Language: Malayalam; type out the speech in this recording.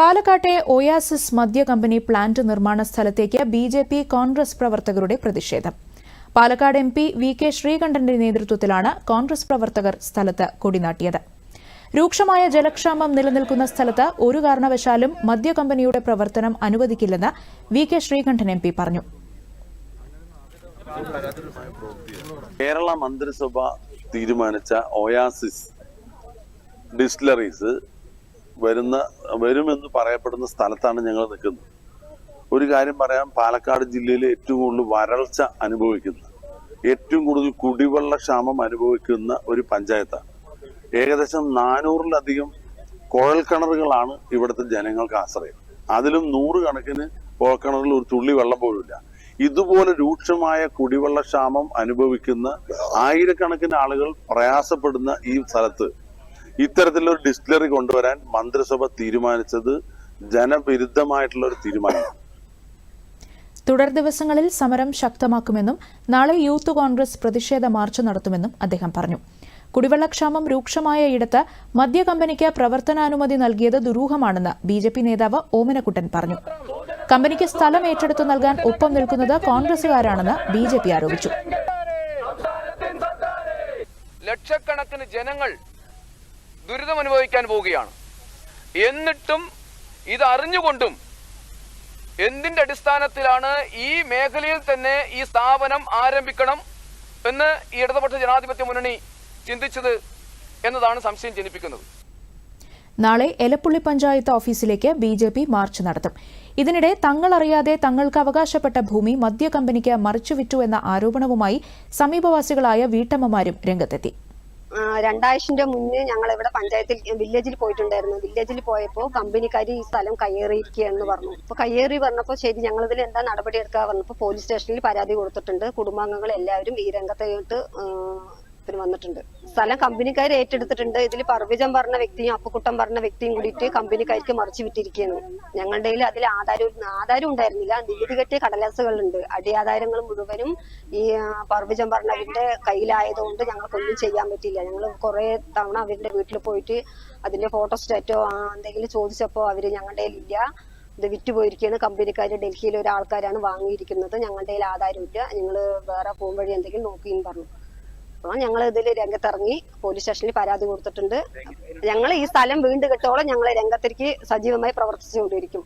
പാലക്കാട്ടെ ഒയാസിസ് മദ്യ കമ്പനി പ്ലാന്റ് നിർമ്മാണ സ്ഥലത്തേക്ക് ബി ജെ പി കോൺഗ്രസ് പ്രവർത്തകരുടെ പ്രതിഷേധം. Palakkad M P V K ശ്രീകണ്ഠന്റെ നേതൃത്വത്തിലാണ് കോൺഗ്രസ് പ്രവർത്തകർ സ്ഥലത്ത് കൊടിനാട്ടിയത്. രൂക്ഷമായ ജലക്ഷാമം നിലനിൽക്കുന്ന സ്ഥലത്ത് ഒരു കാരണവശാലും മദ്യ കമ്പനിയുടെ പ്രവർത്തനം അനുവദിക്കില്ലെന്ന് V K Sreekandan M P പറഞ്ഞു. കേരള മന്ത്രിസഭ തീരുമാനിച്ച ഒയാസിസ് ഡിസ്റ്റിലറീസ് വരുന്ന വരുമെന്ന് പറയപ്പെടുന്ന സ്ഥലത്താണ് ഞങ്ങൾ നിൽക്കുന്നത്. ഒരു കാര്യം പറയാം പാലക്കാട് ജില്ലയിൽ ഏറ്റവും കൂടുതൽ വരൾച്ച അനുഭവിക്കുന്ന ഏറ്റവും കൂടുതൽ കുടിവെള്ള ക്ഷാമം അനുഭവിക്കുന്ന ഒരു പഞ്ചായത്താണ്. ഏകദേശം നാനൂറിലധികം കുഴൽക്കിണറുകളാണ് ഇവിടുത്തെ ജനങ്ങൾക്ക് ആശ്രയം. അതിലും നൂറുകണക്കിന് കുഴൽക്കിണറിൽ ഒരു തുള്ളി വെള്ളം പോലുമില്ല. ഇതുപോലെ രൂക്ഷമായ കുടിവെള്ള ക്ഷാമം അനുഭവിക്കുന്ന ആയിരക്കണക്കിന് ആളുകൾ പ്രയാസപ്പെടുന്ന ഈ സ്ഥലത്ത് ഇത്തരത്തിലൊരു ഡിസ്റ്റിലറി കൊണ്ടുവരാൻ മന്ത്രിസഭ തീരുമാനിച്ചത് ജനവിരുദ്ധമായിട്ടുള്ള ഒരു തീരുമാനമാണ് തുടർ ദിവസങ്ങളിൽ സമരം ശക്തമാക്കുമെന്നും നാളെ യൂത്ത് കോൺഗ്രസ് പ്രതിഷേധ മാർച്ച് നടത്തുമെന്നും അദ്ദേഹം പറഞ്ഞു. കുടിവെള്ളക്ഷാമം രൂക്ഷമായ ഇടത്ത് മദ്യ കമ്പനിക്ക് പ്രവർത്തനാനുമതി നൽകിയത് ദുരൂഹമാണെന്ന് ബി ജെ പി നേതാവ് ഓമനക്കുട്ടൻ പറഞ്ഞു. കമ്പനിക്ക് സ്ഥലം ഏറ്റെടുത്തു നൽകാൻ ഒപ്പം നിൽക്കുന്നത് കോൺഗ്രസുകാരാണെന്ന് ബി ജെ പി ആരോപിച്ചു. ലക്ഷക്കണക്കിന് ജനങ്ങൾ ദുരിതം അനുഭവിക്കാൻ പോവുകയാണ്. എന്നിട്ടും ഇത് അറിഞ്ഞുകൊണ്ടും എന്തിന്റെ അടിസ്ഥാനത്തിലാണ് ഈ മേഖലയിൽ തന്നെ ഈ സ്ഥാപനം ആരംഭിക്കണം എന്ന് ഈ ഇടതുപക്ഷ ജനാധിപത്യ മുന്നണി ചിന്തിച്ചത് എന്നതാണ് സംശയം ജനിപ്പിക്കുന്നത്. നാളെ എലപ്പുള്ളി പഞ്ചായത്ത് ഓഫീസിലേക്ക് ബി ജെ പി മാർച്ച് നടത്തും. ഇതിനിടെ തങ്ങളറിയാതെ തങ്ങൾക്ക് അവകാശപ്പെട്ട ഭൂമി മദ്യ കമ്പനിക്ക് മറിച്ചുവിറ്റു എന്ന ആരോപണവുമായി സമീപവാസികളായ വീട്ടമ്മമാരും രംഗത്തെത്തി. രണ്ടാഴ്ചന്റെ മുന്നേ ഞങ്ങൾ ഇവിടെ പഞ്ചായത്തിൽ വില്ലേജിൽ പോയിട്ടുണ്ടായിരുന്നു. വില്ലേജിൽ പോയപ്പോൾ കമ്പനിക്കാർ ഈ സ്ഥലം കയ്യേറിയിരിക്കുകയെന്ന് പറഞ്ഞു. അപ്പൊ കയ്യേറി പറഞ്ഞപ്പോൾ ശരി ഞങ്ങൾ ഇതിൽ എന്താ നടപടി എടുക്കുക പറഞ്ഞപ്പോൾ പോലീസ് സ്റ്റേഷനിൽ പരാതി കൊടുത്തിട്ടുണ്ട്. കുടുംബാംഗങ്ങൾ എല്ലാവരും ഈ രംഗത്തായിട്ട് ആ, വന്നിട്ടുണ്ട്. സ്ഥലം കമ്പനിക്കാർ ഏറ്റെടുത്തിട്ടുണ്ട്. ഇതിൽ പർവിജം പറഞ്ഞ വ്യക്തിയും അപ്പുക്കുട്ടം പറഞ്ഞ വ്യക്തിയും കൂടിയിട്ട് കമ്പനിക്കാർക്ക് മറിച്ചു വിട്ടിരിക്കുകയാണ് ഞങ്ങളുടെ അതിൽ ആധാരം ആധാരം ഉണ്ടായിരുന്നില്ല. നികുതി കെട്ടിയ കടലാസുകളുണ്ട്. അടിയാധാരങ്ങൾ മുഴുവനും ഈ പർവിജം പറഞ്ഞവരുടെ കയ്യിലായതുകൊണ്ട് ഞങ്ങൾക്കൊന്നും ചെയ്യാൻ പറ്റില്ല ഞങ്ങൾ കുറെ തവണ അവരുടെ വീട്ടിൽ പോയിട്ട് അതിന്റെ ഫോട്ടോസ്റ്റാറ്റോ എന്തെങ്കിലും ചോദിച്ചപ്പോൾ അവർ ഞങ്ങളുടെ കയ്യിലില്ല ഇത് വിറ്റുപോയിരിക്കുകയാണ് കമ്പനിക്കാർ ഡൽഹിയിലെ ഒരാൾക്കാരാണ് വാങ്ങിയിരിക്കുന്നത്. ഞങ്ങളുടെ കയ്യിൽ ആധാരമില്ല നിങ്ങൾ വേറെ പോകും വഴി എന്തെങ്കിലും നോക്കിയും പറഞ്ഞു. അപ്പോൾ ഞങ്ങൾ ഇതിൽ രംഗത്തിറങ്ങി പോലീസ് സ്റ്റേഷനിൽ പരാതി കൊടുത്തിട്ടുണ്ട്. ഞങ്ങൾ ഈ സ്ഥലം വീണ്ടും കിട്ടോളം ഞങ്ങൾ രംഗത്തേക്ക് സജീവമായി പ്രവർത്തിച്ചുകൊണ്ടിരിക്കും.